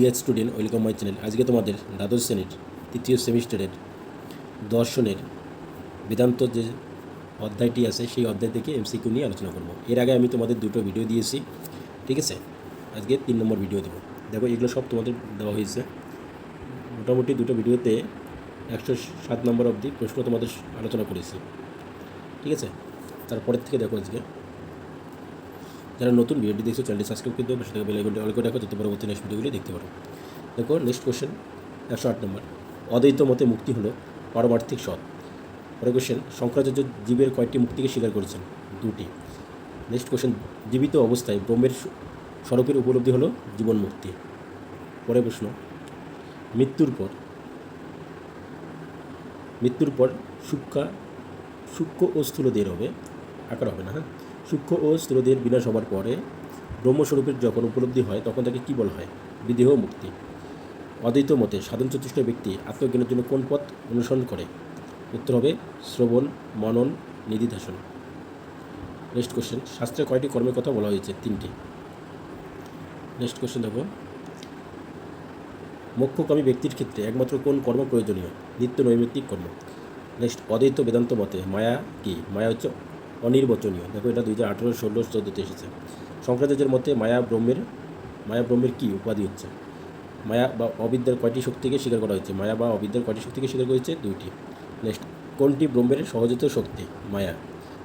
Dear student welcome my channel. আজকে তোমাদের দ্বাদশ শ্রেণির, তৃতীয় সেমিস্টারের দর্শনের বেদান্ত যে অধ্যায়টি আছে, সেই অধ্যায় থেকে এমসিকিউ নিয়ে আলোচনা করব। এর আগে আমি তোমাদের দুটো ভিডিও দিয়েছি, ঠিক আছে? আজকে তিন নম্বর ভিডিও দেবো। দেখো, এগুলো সব তোমাদের দেওয়া হয়েছে। মোটামুটি দুটো ভিডিওতে একশো সাত নম্বর অবধি প্রশ্ন তোমাদের আলোচনা করেছি, ঠিক আছে? তারপরের থেকে দেখো আজকে। যারা নতুন, ভিডিওটি দেখছ চ্যানেলটি সাবস্ক্রাইব করে দেবো পাশে থেকে বেল আইকনটি অল করে রাখো, যাতে পরবর্তী নেক্সট ভিডিওগুলি দেখতে পারো। দেখো নেক্সট কোশ্চেন একশো আট নম্বর অদ্বৈত মতে মুক্তি হলো পারমার্থিক সৎ। পরে কোশ্চেন শঙ্করাচার্য জীবের কয়েকটি মুক্তিকে স্বীকার করেছেন? দুটি। নেক্সট কোশ্চেন জীবিত অবস্থায় ব্রহ্মের স- স্বরূপের উপলব্ধি হলো জীবন মুক্তি। পরে প্রশ্ন, মৃত্যুর পর মৃত্যুর পর সূক্ষ্ম সূক্ষ্ম ও স্থূল স্থূলদের হবে। আকার হবে না হ্যাঁ? সূক্ষ্ম ও স্থূলদের বিনাশ হবার পরে ব্রহ্মস্বরূপের যখন উপলব্ধি হয়, তখন তাকে কী বলা হয়? বিদেহ মুক্তি। অদ্বৈত মতে সাধন চতুষ্ট ব্যক্তি আত্মজ্ঞানের জন্য কোন পথ অনুসরণ করে? উত্তর হবে, শ্রবণ, মনন, নিধিধ্যাসন। নেক্সট কোশ্চেন শাস্ত্রে কয়টি কর্মের কথা বলা হয়েছে? তিনটি। নেক্সট কোশ্চেন দেখো। মোক্ষকামী ব্যক্তির ক্ষেত্রে একমাত্র কোন কর্ম প্রয়োজনীয়? নিত্য নৈমিত্তিক কর্ম। নেক্সট অদ্বৈত বেদান্ত মতে মায়া কি? মায়া হচ্ছে অনির্বচনীয়। দেখো এটা দুই হাজার আঠেরো, ষোলো, চোদ্দোতে এসেছে। শঙ্করাচার্যের মতে মায়া ব্রহ্মের মায়া ব্রহ্মের কী উপাধি হচ্ছে? মায়া বা অবিদ্যার কয়টি শক্তিকে স্বীকার করা হয়েছে? মায়া বা অবিদ্যার কয়টি শক্তিকে স্বীকার করা হয়েছে? দুইটি। নেক্সট, কোনটি ব্রহ্মের সহজিত শক্তি? মায়া।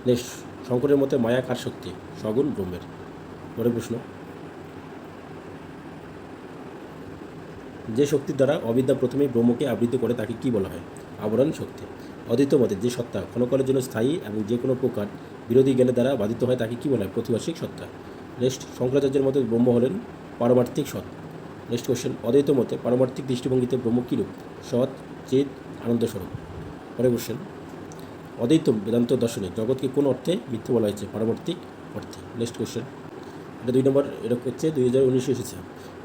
নেক্সট, শঙ্করের মতে মায়া কার শক্তি? সগুণ ব্রহ্মের। পরে প্রশ্ন। যে শক্তির দ্বারা অবিদ্যা প্রথমেই ব্রহ্মকে আবৃত করে তাকে কি বলা হয়? আবরণ শক্তি। অদ্বৈত মতে যে সত্তা ক্ষণকালের জন্য স্থায়ী এবং যে কোনো প্রকার বিরোধী জ্ঞানের দ্বারা বাধিত হয় তাকে কি বলা হয়? প্রতিভাসিক সত্তা। নেক্সট, শঙ্করাচার্যের মতে ব্রহ্ম হলেন পারমার্থিক সৎ। নেক্সট কোশ্চেন অদ্বৈত মতে পারমার্থিক দৃষ্টিভঙ্গিতে ব্রহ্ম কীরূপ? সৎ, চেত, আনন্দস্বরূপ। পরে কোশ্চেন অদ্বৈত বেদান্ত দর্শনে জগৎকে কোন অর্থে মিথ্যে বলা হয়েছে? পারমার্থিক অর্থে। নেক্সট কোশ্চেন এটা দুই নম্বর, এটা হচ্ছে দুই হাজার উনিশে এসেছে।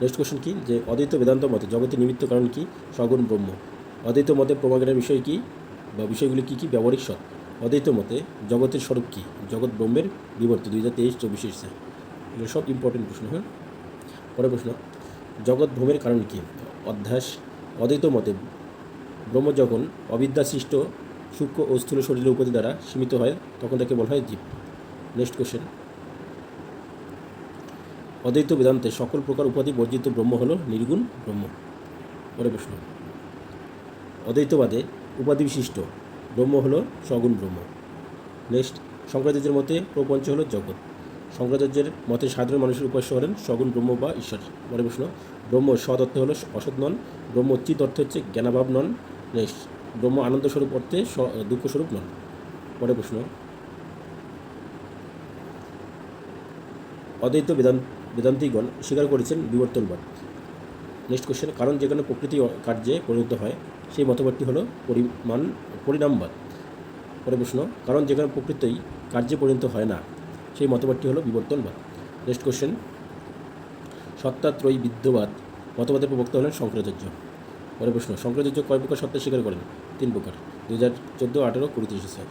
নেক্সট কোশ্চেন কি? যে অদ্বৈত বেদান্ত মতে জগতের নিমিত্ত কারণ কি? সগুণ ব্রহ্ম। অদ্বৈত মতে প্রমাণের বিষয় কি? বা বিষয়গুলি কী কী? ব্যবহারিক সৎ অদ্বৈত মতে, জগতের স্বরূপ কী? জগৎ ব্রহ্মের বিবর্ত। দুই হাজার তেইশ চব্বিশে এগুলো সব ইম্পর্টেন্ট প্রশ্ন হ্যাঁ? পরের প্রশ্ন, জগৎ ভ্রমের কারণ কী? অধ্যাস, অদ্বৈত মতে, ব্রহ্ম যখন অবিদ্যা সৃষ্ট সূক্ষ্ম ও স্থূল শরীরের উপাধি দ্বারা সীমিত হয়, তখন তাকে বলা হয় জীব। নেক্সট কোশ্চেন অদ্বৈত বেদান্তে সকল প্রকার উপাধি বর্জিত ব্রহ্ম হল নির্গুণ ব্রহ্ম। পরে প্রশ্ন, অদ্বৈতবাদে উপাধি বিশিষ্ট ব্রহ্ম হল সগুণ ব্রহ্ম। নেক্সট, শঙ্করাচার্যের মতে প্রপঞ্চ হল জগৎ। শঙ্করাচার্যের মতে সাধারণ মানুষের উপাস্য হলেন সগুণ ব্রহ্ম বা ঈশ্বর। পরে প্রশ্ন, ব্রহ্ম সৎ অর্থে হল অসৎ নন, ব্রহ্ম চিত অর্থে হচ্ছে জ্ঞানাভাব নন। নেক্সট, ব্রহ্ম আনন্দ স্বরূপ অর্থে দুঃখস্বরূপ নন। পরে প্রশ্ন, অদ্বৈত বেদান্ত বেদান্তিগণ স্বীকার করেছেন বিবর্তনবাদ। নেক্সট কোশ্চেন কারণ যেখানে প্রকৃতি কার্যে পরিণত হয়, সেই মতবাদটি হলো পরিমাণ, পরিণামবাদ। পরে প্রশ্ন, কারণ যেখানে প্রকৃতি কার্যে পরিণত হয় না, সেই মতবাদটি হলো বিবর্তনবাদ। নেক্সট কোশ্চেন সত্তাত্রয়ী বিদ্যবাদ, মতবাদের প্রবক্তা হলেন শঙ্করাচার্য। পরে প্রশ্ন, শঙ্করাচার্য কয় প্রকার সত্তা স্বীকার করেন? তিন প্রকার দু হাজার চোদ্দ, আঠেরো, কুড়ি কুড়িতে এসেছে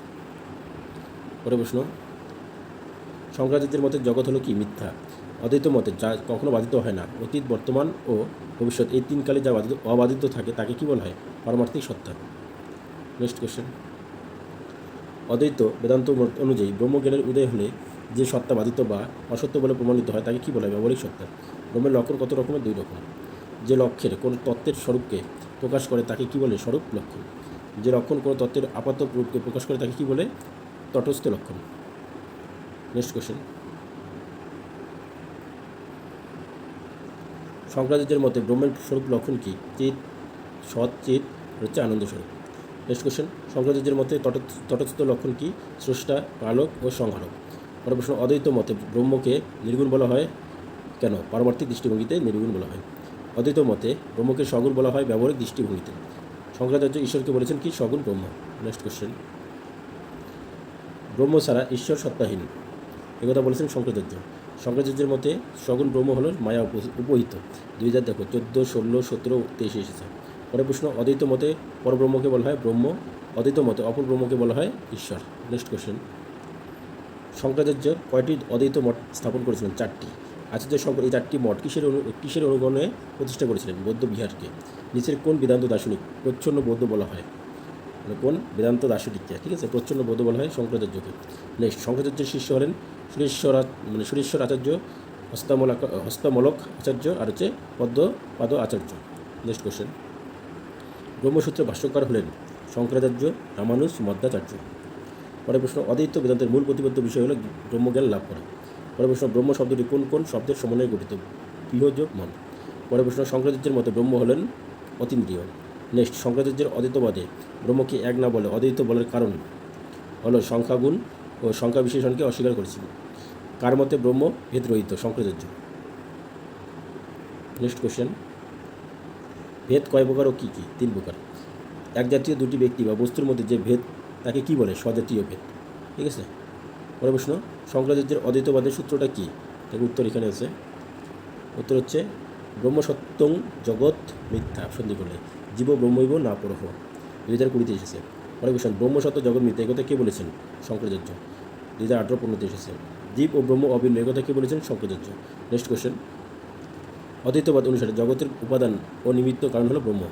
পরে প্রশ্ন, শঙ্করাচার্যের মতে জগৎ হলো কি? মিথ্যা। অদ্বৈত মতে যা কখনো বাধিত হয় না, অতীত, বর্তমান ও ভবিষ্যৎ, এই তিনকালে যা বাধিত, অবাধিত থাকে তাকে কী বলা হয়? পারমার্থিক সত্তা। নেক্সট কোশ্চেন অদ্বৈত বেদান্ত অনুযায়ী ব্রহ্মজ্ঞানের উদয় হলে যে সত্তা বাধিত বা অসত্য বলে প্রমাণিত হয় তাকে কী বলা হয়? ব্যবহারিক সত্তা। ব্রহ্মের লক্ষণ কত রকমের? দুই রকম। যে লক্ষ্যের কোনো তত্ত্বের স্বরূপকে প্রকাশ করে তাকে কী বলে? স্বরূপ লক্ষণ। যে লক্ষণ কোনো তত্ত্বের আপাত রূপকে প্রকাশ করে তাকে কী বলে? তটস্থ লক্ষণ। নেক্সট কোশ্চেন শঙ্করাচার্যের মতে ব্রহ্মের স্বরূপ লক্ষণ কি? চিত সৎ চিত হচ্ছে আনন্দ স্বরূপ। নেক্সট কোশ্চেন শঙ্করাচার্যের মতে তট- তটস্থ লক্ষণ কি? স্রষ্টা, পালক ও সংহারক। পরের প্রশ্ন, অদ্বৈত মতে ব্রহ্মকে নির্গুণ বলা হয় কেন? পারমার্থিক দৃষ্টিভঙ্গিতে নির্গুণ বলা হয়। অদ্বৈত মতে ব্রহ্মকে সগুণ বলা হয় ব্যবহারিক দৃষ্টিভঙ্গিতে। শঙ্করাচার্য ঈশ্বরকে বলেছেন কি? সগুণ ব্রহ্ম। নেক্সট কোশ্চেন ব্রহ্ম ছাড়া ঈশ্বর সত্তাহীন। একথা বলেছেন শঙ্করাচার্য শঙ্করাচার্যের মতে সগুণ ব্রহ্ম হল মায়া উপ- উপহিত। দুই হাজার দেখো, চোদ্দ, ষোলো, সতেরো, তেইশে এসেছে। পরে প্রশ্ন, অদ্বৈত মতে পরব্রহ্মকে বলা হয় ব্রহ্ম, অদ্বৈত মতে অপর ব্রহ্মকে বলা হয় ঈশ্বর। নেক্সট কোশ্চেন শঙ্করাচার্য কয়টি অদ্বৈত মঠ স্থাপন করেছিলেন? চারটি। আচার্য শঙ্কর এই চারটি মঠ কিসের অনু কিসের অনুগণে প্রতিষ্ঠা করেছিলেন? বৌদ্ধ বিহারকে। নিচের কোন বেদান্ত দার্শনিক প্রচ্ছন্ন বৌদ্ধ বলা হয়? মানে কোন বেদান্ত দার্শনিককে? ঠিক আছে, প্রচ্ছন্ন বৌদ্ধ বলা হয় শঙ্করাচার্যকে। নেক্সট শঙ্করাচার্যের শিষ্য হলেন সুরেশ্বর মানে সুরেশ্বর আচার্য হস্তামলক হস্তমলক আচার্য আর হচ্ছে পদ্মপাদ আচার্য। নেক্সট কোশ্চেন ব্রহ্মসূত্রের ভাষ্যকার হলেন শঙ্করাচার্য, রামানুজ মধ্যাচার্য পরের প্রশ্ন, অদ্বৈত বেদান্তের মূল প্রতিবদ্ধ বিষয় হলো ব্রহ্মজ্ঞান লাভ করা। পরের প্রশ্ন, ব্রহ্ম শব্দটি কোন কোন শব্দের সমন্বয়ে গঠিত? বিহজ মন। পরের প্রশ্ন, শঙ্করাচার্যের মতে ব্রহ্ম হলেন অতীন্দ্রিয়। নেক্সট শঙ্করাচার্যের অদ্বৈতবাদে ব্রহ্মকে এক না বলে অদ্বৈত বলার কারণ হলো সংখ্যাগুণ ও সংখ্যা বিশেষণকে অস্বীকার করেছিল। কার মতে ব্রহ্ম ভেদরহিত শঙ্করাচার্য। নেক্সট কোশ্চেন ভেদ কয় প্রকার ও কী কী? তিন প্রকার। এক জাতীয় দুটি ব্যক্তি বা বস্তুর মধ্যে যে ভেদ, তাকে কী বলে? স্বজাতীয় ভেদ। ঠিক আছে? পরে প্রশ্ন, শঙ্করাচার্যের অদ্বৈতবাদের সূত্রটা কী? তাকে উত্তর এখানে আছে। উত্তর হচ্ছে, ব্রহ্মসত্যং জগৎ মিথ্যা। সন্ধি করলে, জীব ব্রহ্মৈব না পরহ। দুই হাজার কুড়িতে এসেছে। পরে প্রশ্ন ব্রহ্মসত্য জগৎ মিথ্যা, এই কথা কে বলেছেন? শঙ্করাচার্য। দুই হাজার আঠেরো পনেরোতে এসেছে জীব ও ব্রহ্ম অভিন্ন এই কথা কে বলেছেন? শঙ্করাচার্য নেক্সট কোশ্চেন অদ্বৈতবাদ অনুসারে জগতের উপাদান ও নিমিত্ত কারণ হলো ব্রহ্ম।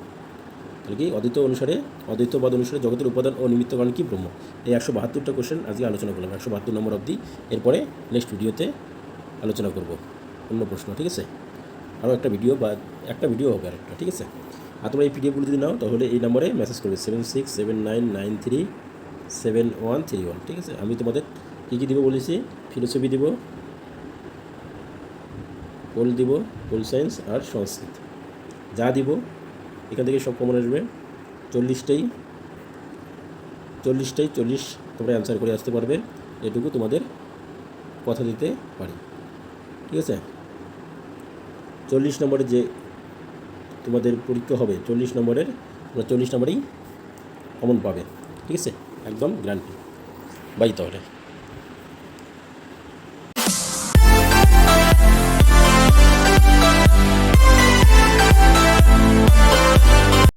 তাহলে কি? অদ্বৈত অনুসারে, অদ্বৈতবাদ অনুসারে জগতের উপাদান ও নিমিত্ত কারণ কি ব্রহ্ম? এই একশো বাহাত্তরটা কোশ্চেন আজকে আলোচনা করলাম। একশো বাহাত্তর নম্বর অবধি। এরপরে নেক্সট ভিডিওতে আলোচনা করব। অন্য প্রশ্ন, ঠিক আছে? আরও একটা ভিডিও বা একটা ভিডিও হবে আরেকটা, ঠিক আছে? আর তোমরা এই পিডিএফগুলো যদি নাও, তাহলে এই নম্বরে মেসেজ করবে। Seven six seven nine nine three seven one three one ঠিক আছে? আমি তোমাদের কী কী দিব বলেছি? ফিলোসফি দিব পোল দিব পোল সায়েন্স আর সংস্কৃত যা দিব, এখান থেকে সব কমন আসবে। চল্লিশটাই চল্লিশটাই, চল্লিশ তোমরা অ্যান্সার করে আসতে পারবে। এটুকু তোমাদের কথা দিতে পারি। ঠিক আছে? চল্লিশ নম্বরের যে তোমাদের পরীক্ষা হবে, চল্লিশ নম্বরের, তোমরা চল্লিশ নম্বরেই কমন পাবে। ঠিক আছে? একদম গ্যারান্টি বাই তাহলে।